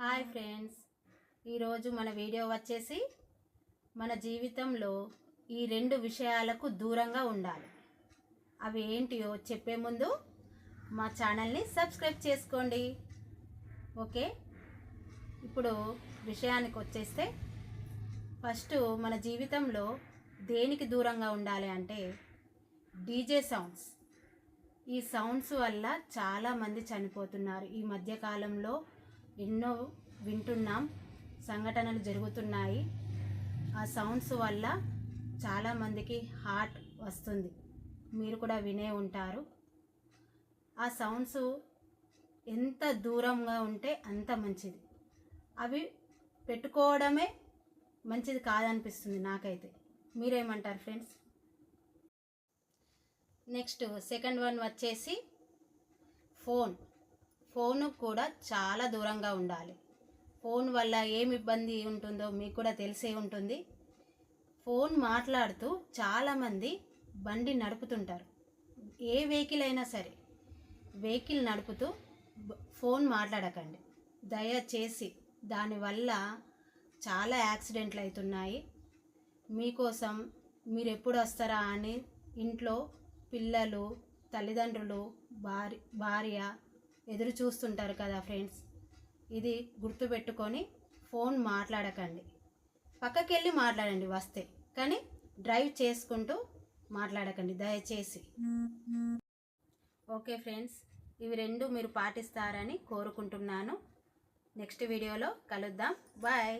Hi friends. ఈరోజు మన video వచ్చేసి మన జీవితంలో ఈ రెండు విషయాలకు దూరంగా ఉండాలి. అవి ఏంటియో చెప్పే ముందు మా ఛానల్ని సబ్స్క్రైబ్ చేసుకోండి. ఓకే? ఇప్పుడు విషయానికి వచ్చేస్తే ఫస్ట్ మన జీవితంలో దేనికి దూరంగా ఉండాలి అంటే డీజే సౌండ్స్. ఈ సౌండ్స్ వల్ల చాలామంది చనిపోతున్నారు. ఈ మధ్యకాలంలో ఎన్నో వింటున్నాం సంఘటనలు జరుగుతున్నాయి. ఆ సౌండ్స్ వల్ల చాలామందికి హార్ట్ వస్తుంది. మీరు కూడా వినే ఉంటారు. ఆ సౌండ్స్ ఎంత దూరంగా ఉంటే అంత మంచిది. అవి పెట్టుకోవడమే మంచిది కాదనిపిస్తుంది నాకైతే. మీరేమంటారు ఫ్రెండ్స్? నెక్స్ట్ సెకండ్ వన్ వచ్చేసి ఫోన్. ఫోన్ కూడా చాలా దూరంగా ఉండాలి. ఫోన్ వల్ల ఏమి ఇబ్బంది ఉంటుందో మీకు కూడా తెలిసే ఉంటుంది. ఫోన్ మాట్లాడుతూ చాలామంది బండి నడుపుతుంటారు. ఏ వెహికల్ అయినా సరే వెహికల్ నడుపుతూ ఫోన్ మాట్లాడకండి. దయచేసి దానివల్ల చాలా యాక్సిడెంట్లు అవుతున్నాయి. మీకోసం మీరు ఎప్పుడు వస్తారా అని ఇంట్లో పిల్లలు తల్లిదండ్రులు భార్య భార్య ఎదురు చూస్తుంటారు కదా ఫ్రెండ్స్. ఇది గుర్తుపెట్టుకొని ఫోన్ మాట్లాడకండి. పక్కకెళ్ళి మాట్లాడండి వస్తే. కానీ డ్రైవ్ చేసుకుంటూ మాట్లాడకండి దయచేసి. ఓకే ఫ్రెండ్స్ ఇవి రెండు మీరు పాటిస్తారని కోరుకుంటున్నాను. నెక్స్ట్ వీడియోలో కలుద్దాం. బాయ్.